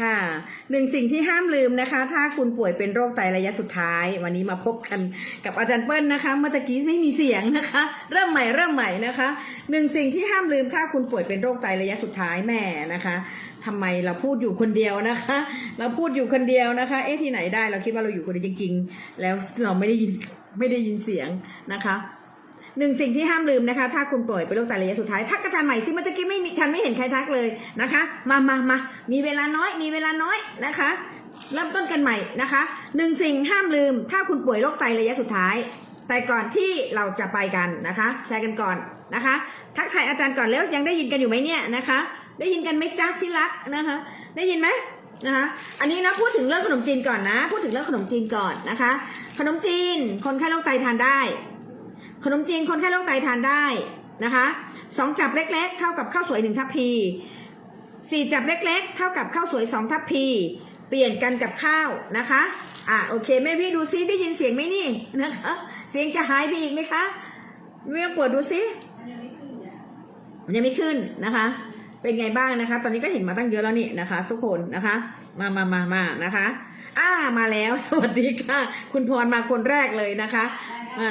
ค่ะหนึ่งสิ่งที่ห้ามลืมนะคะ ถ้าคุณป่วยเป็นโรคไตระยะสุดท้าย วันนี้มาพบกันกับอาจารย์เปิ้ลนะคะ เมื่อกี้ไม่มีเสียงนะคะ เริ่มใหม่เริ่มใหม่นะคะหนึ่งสิ่งที่ห้ามลืมถ้าคุณป่วยเป็นโรคไตระยะสุดท้ายแม่นะคะทำไมเราพูดอยู่คนเดียวนะคะ เราพูดอยู่คนเดียวนะคะ เอ๊ะที่ไหนได้เราคิดว่าเราอยู่คนเดียวจริง ๆ แล้วเราไม่ได้ยินไม่ได้ยินเสียงนะคะ หนึ่งสิ่งที่ห้ามลืมนะคะ ถ้าคุณป่วยเป็นโรคไตระยะสุดท้ายทักอาจารย์ใหม่สิเมื่อตะกี้ไม่มีฉันไม่เห็นใครทักเลยนะคะ มามามามีเวลาน้อย มีเวลาน้อยนะคะ เริ่มต้นกันใหม่นะคะหนึ่งสิ่งห้ามลืม ถ้าคุณป่วยโรคไตระยะสุดท้าย แต่ก่อนที่เราจะไปกันนะคะแชร์กันก่อนนะคะ ทักทายอาจารย์ก่อนแล้วยังได้ยินกันอยู่ไหมเนี่ยนะคะ ได้ยินกันไหมจ้าที่รักนะคะ ได้ยินไหมนะคะอันนี้นะพูดถึงเรื่องขนมจีนก่อนนะ พูดถึงเรื่องขนมจีนก่อนนะคะ ขนมจีนคนไข้โรคไตทานได้ ขนมจีนคนไข้โรคไตทานได้นะคะสองจับเล็กๆ เท่ากับข้าวสวยหนึ่งทัพพีสี่จับเล็กๆ เท่ากับข้าวสวยสองทัพพีเปลี่ยนกันกับข้าวนะคะ อะโอเคแม่พี่ดูซิได้ยินเสียงไหมนี่นะคะ เสียงจะหายไปอีกไหมคะไม่อปวดดูซิมันยังไม่ขึ้นมันยังไม่ขึ้นนะคะ เป็นไงบ้างนะคะ ตอนนี้ก็เห็นมาตั้งเยอะแล้วนี่นะคะทุกคนนะคะ มามามามานะคะ อ่ามาแล้ว สวัสดีค่ะ คุณพรมาคนแรกเลยนะคะ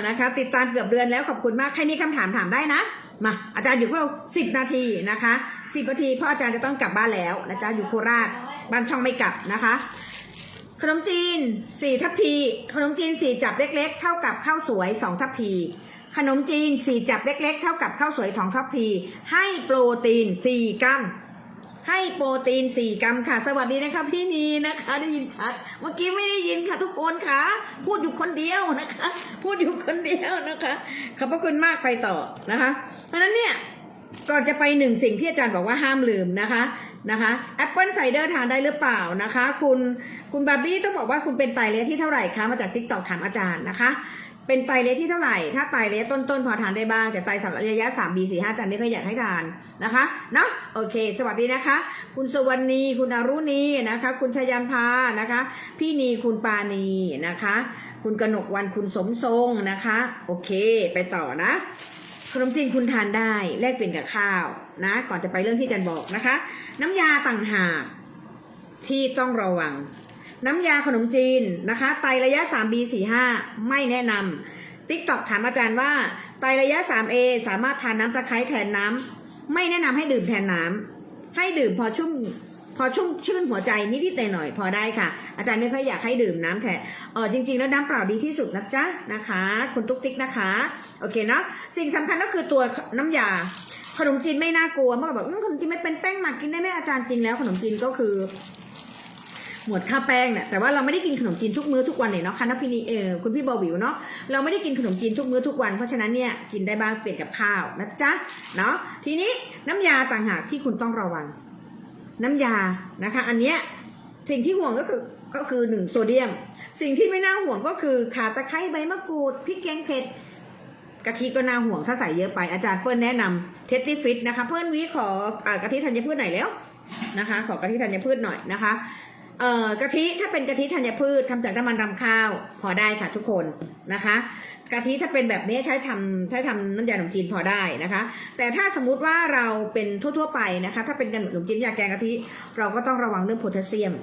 นะคะ ติดตามเกือบเดือนแล้วขอบคุณมาก ใครมีคำถามถามได้นะ มา อาจารย์อยู่พวกเราสิบนาทีนะคะสิบนาทีเพราะอาจารย์จะต้องกลับบ้านแล้วนะจ๊ะอยู่โคราชบ้านช่องไม่กลับนะคะ ขนมจีนสี่ทัพพีขนมจีนสี่จับเล็ก ๆ เท่ากับข้าวสวยสองทัพพีขนมจีนสี่จับเล็ก ๆ เท่ากับข้าวสวยสองทัพพี ให้โปรตีนสี่กรัม ให้โปรตีนสี่กรัมค่ะ สวัสดีนะคะพี่นีนะคะ ได้ยินชัด เมื่อกี้ไม่ได้ยินค่ะทุกคนค่ะ พูดอยู่คนเดียวนะคะ พูดอยู่คนเดียวนะคะ ขอบพระคุณมากไปต่อนะคะ เพราะนั้นเนี่ยก่อนจะไปหนึ่งสิ่งที่อาจารย์บอกว่าห้ามลืมนะคะนะคะแอปเปิลไซเดอร์ทานได้หรือเปล่านะคะ คุณคุณบาร์บี้ต้องบอกว่าคุณเป็นไตเลสที่เท่าไหร่คะมาจากทิกตอกถามอาจารย์นะคะ เป็นไตรเลสที่เท่าไหร่ ถ้าไตรเลสต้นๆพอทานได้บ้าง แต่ไตรสำหรับระยะสามบีสี่ห้าจารย์ไม่เคยอยากให้ทานนะคะ เนาะโอเค สวัสดีนะคะ คุณสุวรรณี คุณอรุณีนะคะ คุณชยันพานะคะ พี่นี คุณปานีนะคะ คุณกนกวันคุณสมทรงนะคะ โอเค ไปต่อนะขนมจีนคุณทานได้แลกเปลี่ยนกับข้าวนะ ก่อนจะไปเรื่องที่อาจารย์บอกนะคะ น้ำยาต่างหากที่ต้องระวัง น้ำยาขนมจีนนะคะ ไตระยะ 3B 45 ไม่แนะนำติ๊กตอกถามอาจารย์ว่า ไตระยะ 3A สามารถทานน้ำตะไคร้แทนน้ำไม่แนะนำให้ดื่มแทนน้ำให้ดื่มพอชุ่มพอชุ่มชื่นหัวใจนิดๆหน่อยๆพอได้ค่ะ อาจารย์ไม่ค่อยอยากให้ดื่มน้ำแทนเออจริง ๆ แล้วน้ำเปล่าดีที่สุดนะจ๊ะนะคะ คุณตุ๊กติ๊กนะคะ โอเคเนาะสิ่งสำคัญก็คือตัวน้ำยา ขนมจีนไม่น่ากลัวเมื่อก่อนบอกขนมจีนไม่เป็นแป้งหมักกินได้ไหมอาจารย์จริงแล้วขนมจีนก็คือ หมวดค่าวแป้งเนี่ยแต่ว่าเราไม่ได้กินขนมจีนทุกมื้อทุกวันเนี่ยเนาะคณะพินีเออคุณพี่บอวิวเนาะเราไม่ได้กินขนมจีนทุกมื้อทุกวันเพราะฉะนั้นเนี่ยกินได้บ้างเปลี่ยนกับข้าวนะจ๊ะเนาะทีนี้น้ำยาต่างหากที่คุณต้องระวัง น้ำยานะคะ อันเนี้ยสิ่งที่ห่วงก็คือก็คือหนึ่งโซเดียม สิ่งที่ไม่น่าห่วงก็คือขาตะไคร้ใบมะกรูดพริกแกงเผ็ดกะทิก็น่าห่วงถ้าใส่เยอะไปอาจารย์เปิ้ลแนะนำเทสตี้ฟิตนะคะ เพื่อนวิขออกะทิธัญพืชหน่อยแล้วนะคะ ขอกะทิธัญพืชหน่อยนะคะ เอ่อกะทิถ้าเป็นกะทิธัญพืชทำจากน้ำมันรำข้าว พอได้ค่ะทุกคนนะคะกะทิถ้าเป็นแบบนี้ใช้ทำใช้ทำน้ำยาขนมจีนพอได้นะคะ แต่ถ้าสมมุติว่าเราเป็นทั่วๆไปนะคะ ถ้าเป็นขนมจีนยาแกงกะทิเราก็ต้องระวังเรื่องโพแทสเซียม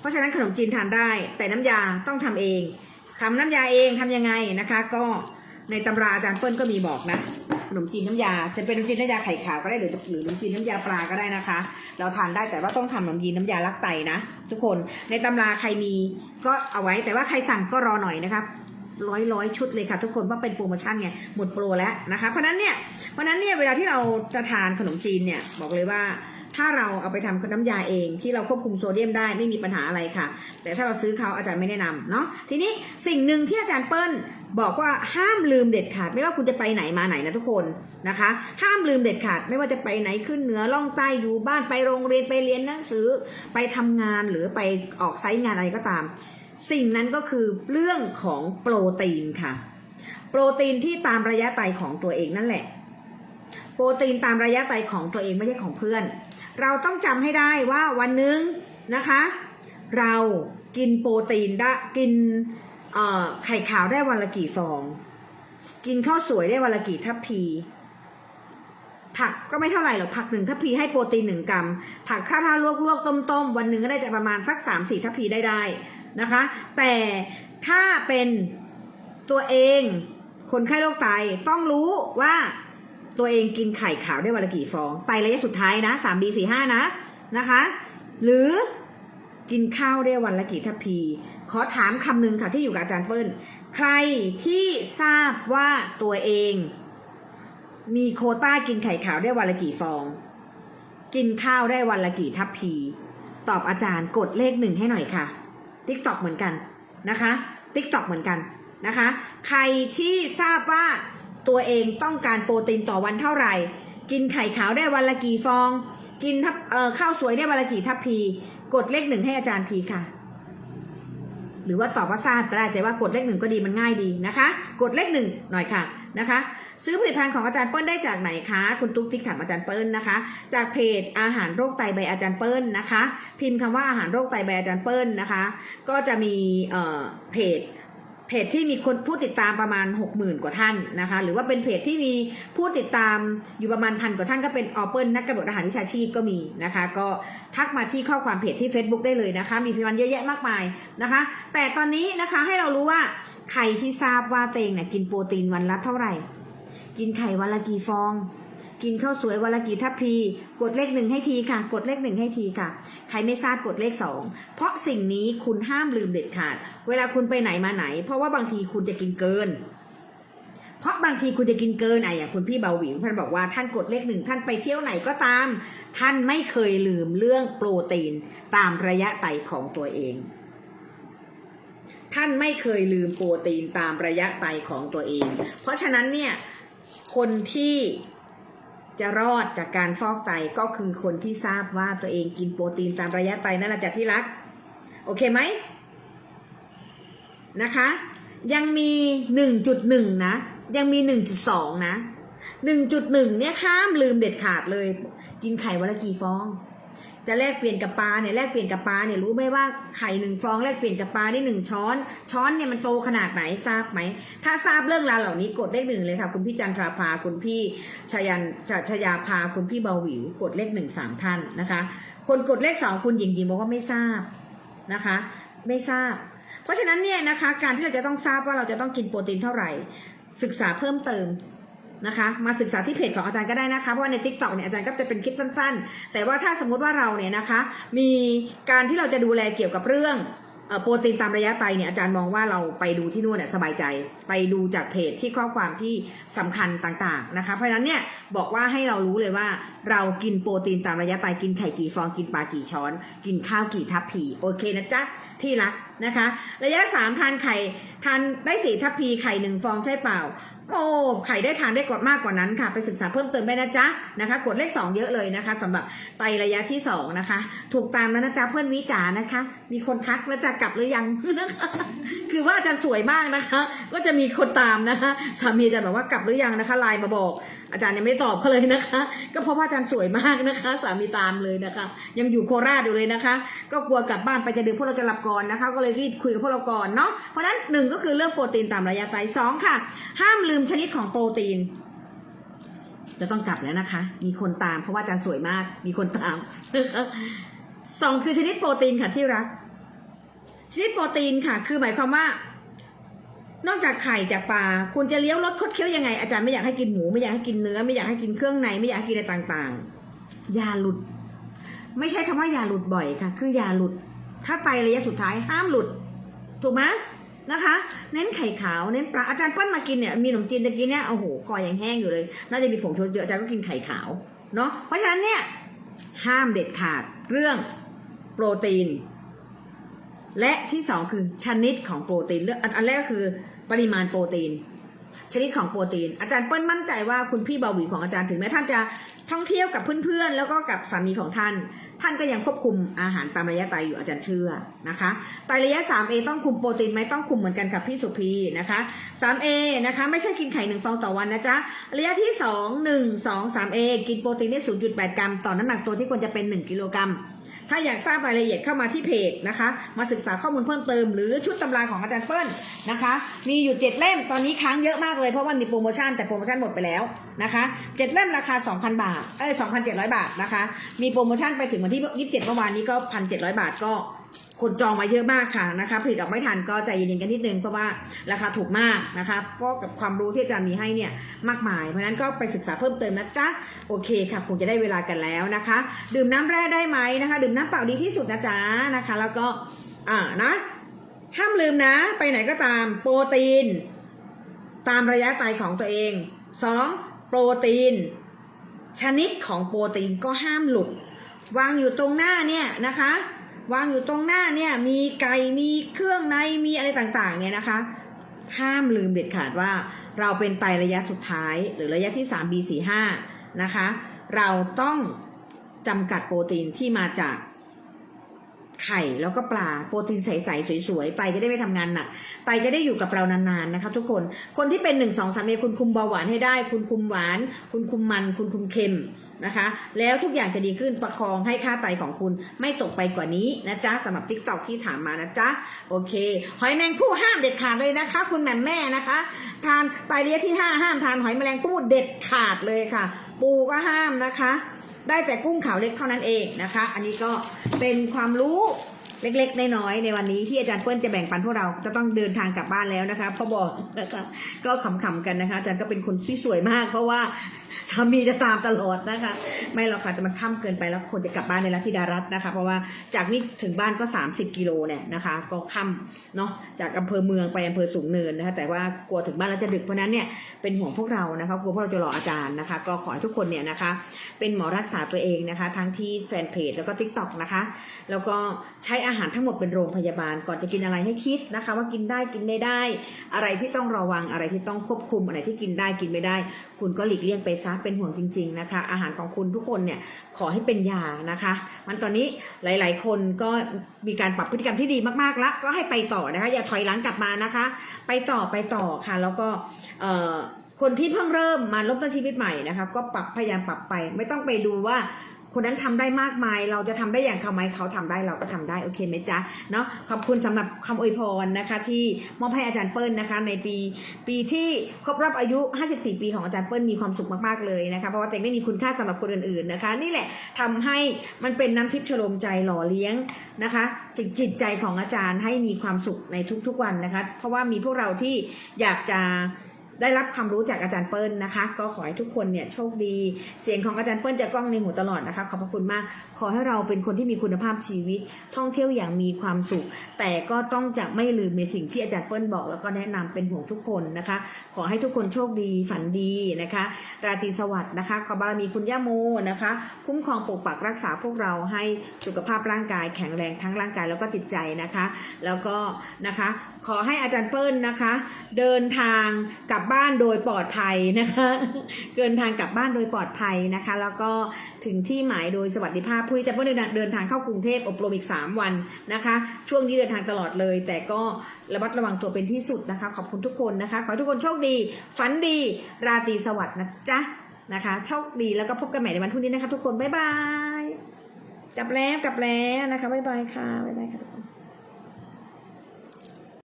เพราะฉะนั้นขนมจีนทานได้ แต่น้ำยาต้องทำเองทำน้ำยาเองทำยังไงนะคะ ก็ในตำราอาจารย์เปิ้ลก็มีบอกนะ ขนมจีนน้ำยา จะเป็นขนมจีนน้ำยาไข่ขาวก็ได้หรือหรือขนมจีนน้ำยาปลาก็ได้นะคะ เราทานได้แต่ว่าต้องทำขนมจีนน้ำยาลักไตนะ ทุกคนในตำราใครมีก็เอาไว้แต่ว่าใครสั่งก็รอหน่อยนะครับร้อยร้อยชุดเลยค่ะทุกคนเพราเป็นโปรโมชั่นไงหมดโปรแล้วนะคะ เพราะนั้นเนี่ยเพราะฉะนั้นเนี่ยเวลาที่เราจะทานขนมจีนเนี่ยบอกเลยว่าถ้าเราเอาไปทำน้ำยาเองที่เราควบคุมโซเดียมได้ไม่มีปัญหาอะไรค่ะ แต่ถ้าเราซื้อเขาอาจารย์ไม่แนะนำเนาะทีนี้สิ่งหนึ่งที่อาจารย์เปิ้ล บอกว่าห้ามลืมเด็ดขาด ไม่ว่าคุณจะไปไหนมาไหนนะทุกคนนะคะ ห้ามลืมเด็ดขาด ไม่ว่าจะไปไหนขึ้นเหนือล่องใต้อยู่บ้านไปโรงเรียนไปเรียนหนังสือ ไปทำงานหรือไปออกไซต์งานอะไรก็ตาม สิ่งนั้นก็คือเรื่องของโปรตีนค่ะ โปรตีนที่ตามระยะไตของตัวเองนั่นแหละ โปรตีนตามระยะไตของตัวเองไม่ใช่ของเพื่อน เราต้องจำให้ได้ว่าวันนึงนะคะ เรากินโปรตีนได้กิน ไข่ขาวได้วันละกี่ฟอง กินข้าวสวยได้วันละกี่ทัพพี ผักก็ไม่เท่าไหร่หรอกผักหนึ่งทัพพีให้โปรตีนหนึ่งกรัม ผักข้าวถ้าลวกลวกต้มต้มวันหนึ่งก็ได้จะประมาณสักสามสี่ทัพพีได้ได้นะคะ แต่ถ้าเป็นตัวเองคนไข้โรคไตต้องรู้ว่าตัวเองกินไข่ขาวได้วันละกี่ฟอง ไตระยะสุดท้ายนะสามบีสี่ห้านะนะคะ หรือ กินข้าวได้วันละกี่ทัพพี ขอถามคำหนึ่งค่ะที่อยู่กับอาจารย์เปิ้ล ใครที่ทราบว่าตัวเอง มีโคต้ากินไข่ขาวได้วันละกี่ฟอง กินข้าวได้วันละกี่ทัพพี ตอบอาจารย์กดเลขหนึ่งให้หน่อยค่ะติ๊กตอกเหมือนกันนะคะติ๊กตอกเหมือนกันนะคะ ใครที่ทราบว่าตัวเองต้องการโปรตีนต่อวันเท่าไหร่ กินไข่ขาวได้วันละกี่ฟอง กินทับเอ่อข้าวสวยได้วันละกี่ทัพพี กดเลขหนึ่งให้อาจารย์พีค่ะ หรือว่าตอบว่าทราบก็ได้แต่ว่ากดเลขหนึ่งก็ดีมันง่ายดีนะคะ กดเลขหนึ่งหน่อยค่ะนะคะ ซื้อผลิตภัณฑ์ของอาจารย์เปิ้ลได้จากไหนคะ คุณตุ๊กติ๊กถามอาจารย์เปิ้ลนะคะ จากเพจอาหารโรคไตใบอาจารย์เปิ้ลนะคะ พิมพ์คำว่าอาหารโรคไตใบอาจารย์เปิ้ลนะคะ ก็จะมีเอ่อเพจ เพจที่มีคนผู้ติดตามประมาณ 60,000 กว่าท่านนะคะ หรือว่าเป็นเพจที่มีผู้ติดตามอยู่ประมาณพันกว่าท่านก็เป็นออเปิลนักกำหนดอาหารวิชาชีพก็มีนะคะ ก็ทักมาที่ข้อความเพจที่ Facebook ได้เลยนะคะ มีพิมันเยอะแยะมากมายนะคะ แต่ตอนนี้นะคะให้เรารู้ว่าใครที่ทราบว่าตัวเองเนี่ยกินโปรตีนวันละเท่าไหร่ กินไข่วันละกี่ฟอง กินข้าวสวยวันละกี่ทัพพี กดเลขหนึ่งให้ทีค่ะ กดเลขหนึ่งให้ทีค่ะ ใครไม่ทราบกดเลขสองเพราะสิ่งนี้คุณห้ามลืมเด็ดขาด เวลาคุณไปไหนมาไหน เพราะว่าบางทีคุณจะกินเกิน เพราะบางทีคุณจะกินเกินไออย่างคุณพี่เบาหวิวท่านบอกว่าท่านกดเลขหนึ่งท่านไปเที่ยวไหนก็ตาม ท่านไม่เคยลืมเรื่องโปรตีนตามระยะไตของตัวเองท่านไม่เคยลืมโปรตีนตามระยะไตของตัวเอง เพราะฉะนั้นเนี่ย คนที่ จะรอดจากการฟอกไตก็คือคนที่ทราบว่าตัวเองกินโปรตีนตามระยะไตนั่นแหละจ้ะที่รัก โอเคไหมนะคะ ยังมีหนึ่งจุดหนึ่งนะ ยังมีหนึ่งจุดสองนะหนึ่งจุดหนึ่งเนี่ยห้ามลืมเด็ดขาดเลย กินไข่วันละกี่ฟอง จะแลกเปลี่ยนกับปลาเนี่ยแลกเปลี่ยนกับปลาเนี่ยรู้ไหมว่าไข่หนึ่งฟองแลกเปลี่ยนกับปลาได้หนึ่งช้อน ช้อนเนี่ยมันโตขนาดไหนทราบไหม ถ้าทราบเรื่องราวเหล่านี้กดเลขหนึ่งเลยค่ะ คุณพี่จันทราภาคุณพี่ชยันชชยาภาคุณพี่เบาหวิว กดเลขหนึ่งสามท่านนะคะ คนกดเลขสองคุณหญิงหญิงบอกว่าไม่ทราบนะคะ ไม่ทราบ เพราะฉะนั้นเนี่ยนะคะ การที่เราจะต้องทราบว่าเราจะต้องกินโปรตีนเท่าไหร่ ศึกษาเพิ่มเติม นะคะ มาศึกษาที่เพจของอาจารย์ก็ได้นะคะเพราะว่าใน t ิ k t o k เนี่ยอาจารย์ก็จะเป็นคลิปสั้น ๆ แต่ว่าถ้าสมมุติว่าเราเนี่ยนะคะ มีการที่เราจะดูแลเกี่ยวกับเรื่องโปรตีนตามระยะไตเนี่ยอาจารย์มองว่าเราไปดูที่นู่นเนี่ยสบายใจ ไปดูจากเพจที่ข้อความที่สำคัญต่างๆนะคะ เพราะฉะนั้นเนี่ยบอกว่าให้เรารู้เลยว่า เรากินโปรตีนตามระยะไตกินไข่กี่ฟองกินปลากี่ช้อน กินข้าวกี่ทัพพีโอเคนะจ๊ะ ที่รักนะคะ ระยะสามทานไข่ทานได้สี่ทัพพีไข่หนึ่งฟองใช่เปล่า โอ้ไข่ได้ทานได้กว่ามากกว่านั้นค่ะ ไปศึกษาเพิ่มเติมได้นะจ๊ะนะคะกดเลขสองเยอะเลยนะคะสำหรับไตระยะที่สองนะคะ ถูกตามแล้วนะจ๊ะเพื่อนวิจานะคะ มีคนทักแล้วจะกลับหรือยังนะคะคือว่าอาจารย์สวยมากนะคะ ก็จะมีคนตามนะคะสามีจารย์บอกว่ากลับหรือยังนะคะไลน์มาบอก อาจารย์ยังไม่ตอบเขาเลยนะคะ ก็เพราะว่าอาจารย์สวยมากนะคะ สามีตามเลยนะคะ ยังอยู่โคราชอยู่เลยนะคะ ก็กลัวกลับบ้านไปจะดึกพวกเราจะหลับก่อนนะคะ ก็เลยรีบคุยกับพวกเราก่อนเนาะเพราะนั้นหนึ่งก็คือเรื่องโปรตีนตามระยะไตสองค่ะ ห้ามลืมชนิดของโปรตีนจะต้องกลับแล้วนะคะ มีคนตามเพราะว่าอาจารย์สวยมาก มีคนตามสองคือชนิดโปรตีนค่ะที่รัก ชนิดโปรตีนค่ะ คือหมายความว่า นอกจากไข่จากปลาคุณจะเลี้ยวรถคดเคี้ยวยังไงอาจารย์ไม่อยากให้กินหมูไม่อยากให้กินเนื้อ ไม่อยากให้กินเครื่องในไม่อยากให้กินอะไรต่างๆอย่าหลุด ไม่ใช่คำว่าอย่าหลุดบ่อยค่ะ คืออย่าหลุด ถ้าไตระยะสุดท้ายห้ามหลุด ถูกไหมนะคะ เน้นไข่ขาวเน้นปลาอาจารย์เปิ้ลมากินเนี่ยมีขนมจีนตะกี้เนี่ยโอ้โหคอยังแห้งอยู่เลย น่าจะมีผงชูรสเยอะอาจารย์ก็กินไข่ขาวเนาะเพราะฉะนั้นเนี่ยห้ามเด็ดขาดเรื่องโปรตีน และที่สองคือชนิดของโปรตีนเรื่องอันแรกคือปริมาณโปรตีน ชนิดของโปรตีน อาจารย์เปิ้ลมั่นใจว่าคุณพี่เบาวีของอาจารย์ถึงแม้ท่านจะท่องเที่ยวกับเพื่อนๆ แล้วก็กับสามีของท่าน ท่านก็ยังควบคุมอาหารตามระยะไตอยู่อาจารย์เชื่อนะคะไตระยะ 3A ต้องคุมโปรตีนไหมต้องคุมเหมือนกันกับพี่สุพีนะคะ 3A นะคะไม่ใช่กินไข่หนึ่งฟองต่อวันนะจ๊ะระยะที่ 2 1 2 3A กินโปรตีนได้ 0.8 กรัม ต่อน้ำหนักตัวที่ควรจะเป็น 1 กิโลกรัม ถ้าอยากทราบรายละเอียดเข้ามาที่เพจนะคะ มาศึกษาข้อมูลเพิ่มเติมหรือชุดตำราของอาจารย์เปิ้ลนะคะ มีอยู่ 7 เล่มตอนนี้ค้างเยอะมากเลยเพราะว่ามีโปรโมชั่นแต่โปรโมชั่นหมดไปแล้วนะคะเจ็ดเล่มราคา 2,000 บาทเอ้ย2,700 บาทนะคะ มีโปรโมชั่นไปถึงวันที่ 27 เมื่อวานนี้ก็ 1,700 บาทก็ คนจองมาเยอะมากค่ะนะคะผลิตออกไม่ทันก็ใจเย็นๆกันนิดนึงเพราะว่าราคาถูกมากนะคะเพราะกับความรู้ที่อาจารย์มีให้เนี่ยมากมาย เพราะฉะนั้นก็ไปศึกษาเพิ่มเติมนะจ๊ะโอเคค่ะคงจะได้เวลากันแล้วนะคะ ดื่มน้ำแร่ได้ไหมนะคะ ดื่มน้ำเปล่าดีที่สุดนะจ๊ะนะคะ แล้วก็อ่านะห้ามลืมนะ ไปไหนก็ตามโปรตีน ตามระยะไตของตัวเองสองโปรตีน ชนิดของโปรตีนก็ห้ามหลุดวางอยู่ตรงหน้าเนี่ยนะคะ วางอยู่ตรงหน้าเนี่ยมีไก่มีเครื่องในมีอะไรต่างๆเนี่ยนะคะห้ามลืมเด็ดขาดว่าเราเป็นไตระยะสุดท้าย หรือระยะที่ 3 B45 นะคะ เราต้องจำกัดโปรตีนที่มาจากไข่แล้วก็ปลาโปรตีนใสๆสวยๆไตจะได้ไม่ทำงานหนักไตจะได้อยู่กับเรานานๆนะคะทุกคนคนที่เป็นหนึ่งสองสามเอคุณคุมเบาหวานให้ได้ คุณคุมหวาน คุณคุมมัน คุณคุมเค็ม นะคะ แล้วทุกอย่างจะดีขึ้นประคองให้ค่าไตของคุณไม่ตกไปกว่านี้นะจ๊ะสำหรับทิกตอกที่ถามมานะจ๊ะโอเค หอยแมงผู้ห้ามเด็ดขาดเลยนะคะ คุณแม่แม่นะคะ ทานไตระยที่ห้าห้ามทานหอยแมลงผู้เด็ดขาดเลยค่ะ ปูก็ห้ามนะคะ ได้แต่กุ้งขาวเล็กเท่านั้นเองนะคะ อันนี้ก็เป็นความรู้เล็กๆ น้อยๆ ในวันนี้ที่อาจารย์เปิ้ลจะแบ่งปันพวกเราจะต้องเดินทางกลับบ้านแล้วนะคะพ่อบอกนะคะก็ขำๆกันนะคะอาจารย์ก็เป็นคนที่สวยมาก เพราะว่า สามีจะตามตลอดนะคะ ไม่หรอกค่ะแต่มันค่ำเกินไปแล้วคนจะกลับบ้านในรัฐธิดารัตนะคะ เพราะว่าจากนี้ถึงบ้านก็ 30 กิโลเนี่ยนะคะ ก็ค่ำเนาะจากอำเภอเมืองไปอำเภอสูงเนินนะคะแต่ว่ากลัวถึงบ้านแล้วจะดึกเพราะฉะนั้นเนี่ยเป็นห่วงพวกเรานะคะกลัวพวกเราจะรออาจารย์นะคะ ก็ขอให้ทุกคนเนี่ยนะคะ เป็นหมอรักษาตัวเองนะคะ ทั้งที่แฟนเพจแล้วก็ทิกตอกนะคะ แล้วก็ใช้อาหารทั้งหมดเป็นโรงพยาบาล ก่อนจะกินอะไรให้คิดนะคะ ว่ากินได้กินไม่ได้ อะไรที่ต้องระวังอะไรที่ต้องควบคุมอะไรที่กินได้กินไม่ได้ คุณก็หลีกเลี่ยงไปซะเป็นห่วงจริง ๆนะคะ อาหารของคุณทุกคนเนี่ยขอให้เป็นยานะคะ มันตอนนี้หลาย ๆ คนก็มีการปรับพฤติกรรมที่ดีมากๆแล้วก็ให้ไปต่อนะคะ อย่าถอยหลังกลับมานะคะ ไปต่อไปต่อค่ะ แล้วก็เอ่อคนที่เพิ่งเริ่มมาลบต้นชีวิตใหม่นะคะ ก็ปรับพยายามปรับไป ไม่ต้องไปดูว่า คนนั้นทำได้มากมาย เราจะทำได้อย่างเขาไหมเขาทำได้เราก็ทำได้โอเคไหมจ๊ะเนาะขอบคุณสำหรับคำอวยพรนะคะ ที่มอบให้อาจารย์เปิ้ลนะคะ ในปีปีที่ครบรอบอายุ 54 ปีของอาจารย์เปิ้ลมีความสุขมากๆเลยนะคะเพราะว่าแต่ไม่มีคุณค่าสำหรับคนอื่นๆนะคะ นี่แหละทำให้มันเป็นน้ำทิพย์ชโลมใจหล่อเลี้ยงนะคะจิตจิตใจของอาจารย์ให้มีความสุขในทุกๆวันนะคะ เพราะว่ามีพวกเราที่อยากจะ ได้รับความรู้จากอาจารย์เปิ้ลนะคะ ก็ขอให้ทุกคนเนี่ยโชคดี เสียงของอาจารย์เปิ้ลจะกล้องในหูตลอดนะคะ ขอบพระคุณมาก ขอให้เราเป็นคนที่มีคุณภาพชีวิต ท่องเที่ยวอย่างมีความสุข แต่ก็ต้องจะไม่ลืมในสิ่งที่อาจารย์เปิ้ลบอก แล้วก็แนะนำเป็นห่วงทุกคนนะคะ ขอให้ทุกคนโชคดีฝันดีนะคะ ราตรีสวัสดิ์นะคะ ขอบารมีคุณย่าโมนะคะ คุ้มครองปกปักรักษาพวกเราให้สุขภาพร่างกายแข็งแรงทั้งร่างกายแล้วก็จิตใจนะคะ แล้วก็นะคะ ขอให้อาจารย์เปิ้ลนะคะ เดินทางกลับบ้านโดยปลอดภัยนะคะ เดินทางกลับบ้านโดยปลอดภัยนะคะ แล้วก็ถึงที่หมายโดยสวัสดิภาพผู้ที่จะเปิ้ลเดินทางเข้ากรุงเทพอบรมอีก 3 วันนะคะ ช่วงนี้เดินทางตลอดเลย แต่ก็ระมัดระวังตัวเป็นที่สุดนะคะ ขอบคุณทุกคนนะคะ ขอให้ทุกคนโชคดี ฝันดี ราตรีสวัสดิ์นะจ๊ะนะคะโชคดีแล้วก็พบกันใหม่ในวันพรุ่งนี้นะคะ ทุกคนบ๊ายบายกลับแล้วกลับแล้วนะคะบ๊ายบายค่ะบ๊ายบายค่ะทุกคน